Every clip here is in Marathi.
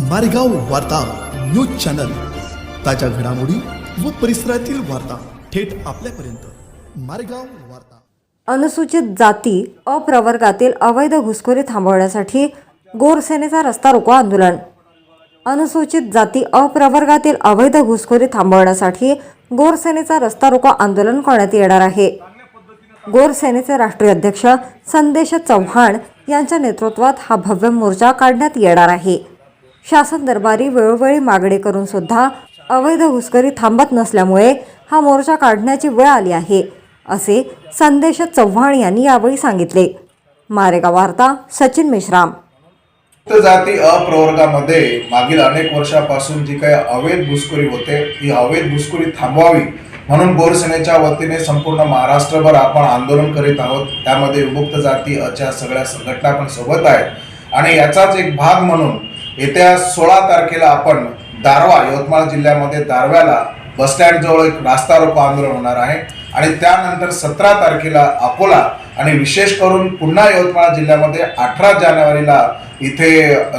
मारेगाव वार्ता न्यूज चॅनल. ताज्या घडामोडी व परिसरातील वार्ता थेट आपल्यापर्यंत. मारेगाव वार्ता. अनुसूचित जाती अप्रवर्गातील अवैध घुसखोरी थांबवण्यासाठी गोरसेनेचा रस्ता रोको आंदोलन. अनुसूचित जाती अप्रवर्गातील अवैध घुसखोरी थांबवण्यासाठी गोरसेनेचा रस्ता रोको आंदोलन करण्यात येणार आहे. गोरसेनेचे राष्ट्रीय अध्यक्ष संदेश चव्हाण यांच्या नेतृत्वात हा भव्य मोर्चा काढण्यात येणार आहे. शासन दरबारी वेळोवेळी मागणी करून सुद्धा अवैध घुसखोरी थांबत नसल्यामुळे हा मोर्चा काढण्याची वेळ आली आहे असे संदेश चव्हाण यांनी यावेळी सांगितले. मारेगाव वार्ता सचिन मेश्राम. जाती अप्रवर्गामध्ये मागील अनेक वर्षापासून जी काही अवैध घुसखोरी होते ही अवैध घुसखोरी थांबवावी म्हणून गोरसेनेच्या वतीने संपूर्ण महाराष्ट्रभर आपण आंदोलन करीत आहोत. त्यामध्ये विमुक्त जाती अच्या सगळ्या संघटना पण सोबत आहेत. आणि याचाच एक भाग म्हणून येत्या सोळा तारखेला आपण दारवा यवतमाळ जिल्ह्यामध्ये दारव्याला बस स्टँड जवळ एक रास्ता रोको आंदोलन होणार आहे. आणि त्यानंतर सतरा तारखेला अकोला आणि विशेष करून पुन्हा यवतमाळ जिल्ह्यामध्ये अठरा जानेवारीला इथे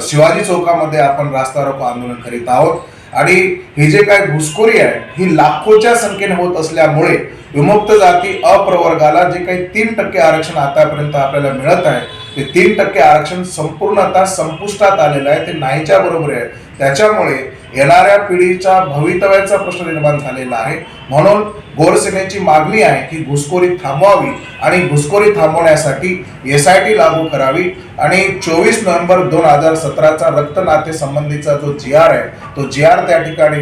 शिवाजी चौकामध्ये आपण रास्ता रोको आंदोलन करीत आहोत. आणि ही जे काय घुसखोरी आहे ही लाखोच्या संख्येने होत असल्यामुळे विमुक्त जाती अप्रवर्गाला जे काही तीन टक्के आरक्षण आतापर्यंत आपल्याला मिळत आहे ते तीन टक्के आरक्षण संपूर्णतः संपुष्टात आलेलं आहे ते नाहीच्या बरोबर आहे. त्याच्यामुळे येणाऱ्या पिढीच्या भवितव्याचा प्रश्न निर्माण झालेला आहे. म्हणून गोरसेनेची मागणी आहे की घुसखोरी थांबवावी आणि घुसखोरी थांबवण्यासाठी एस आय टी लागू करावी. आणि चोवीस नोव्हेंबर दोन हजार सतराचा रक्त नातेसंबंधीचा जो जी आर आहे तो जी आर त्या ठिकाणी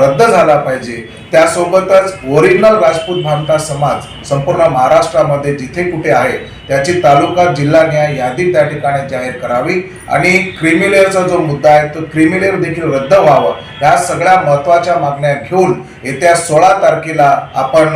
रद्द झाला पाहिजे. त्यासोबतच ओरिजिनल राजपूत भामटा समाज संपूर्ण महाराष्ट्रामध्ये जिथे कुठे आहे त्याची तालुका जिल्हा न्याय यादी त्या ठिकाणी जाहीर करावी. आणि क्रिमिलेअरचा जो मुद्दा आहे तो क्रिमिलेअर देखील रद्द व्हावं. या सगळ्या महत्त्वाच्या मागण्या घेऊन येत्या सोळा तारखेला आपण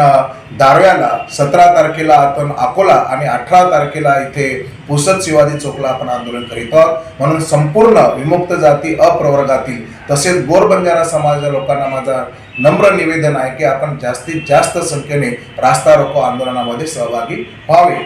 दारव्याला सतरा तारखेला आपण अकोला आणि अठरा तारखेला इथे पुसद शिवाजी चौकला आपण आंदोलन करीत आहोत. म्हणून संपूर्ण विमुक्त जाती अप्रवर्गातील तसेच गोरबंजारा समाजाच्या लोकांना माझा नम्र निवेदन आहे की आपण जास्तीत जास्त संख्येने रास्ता रोको आंदोलनामध्ये सहभागी व्हावे.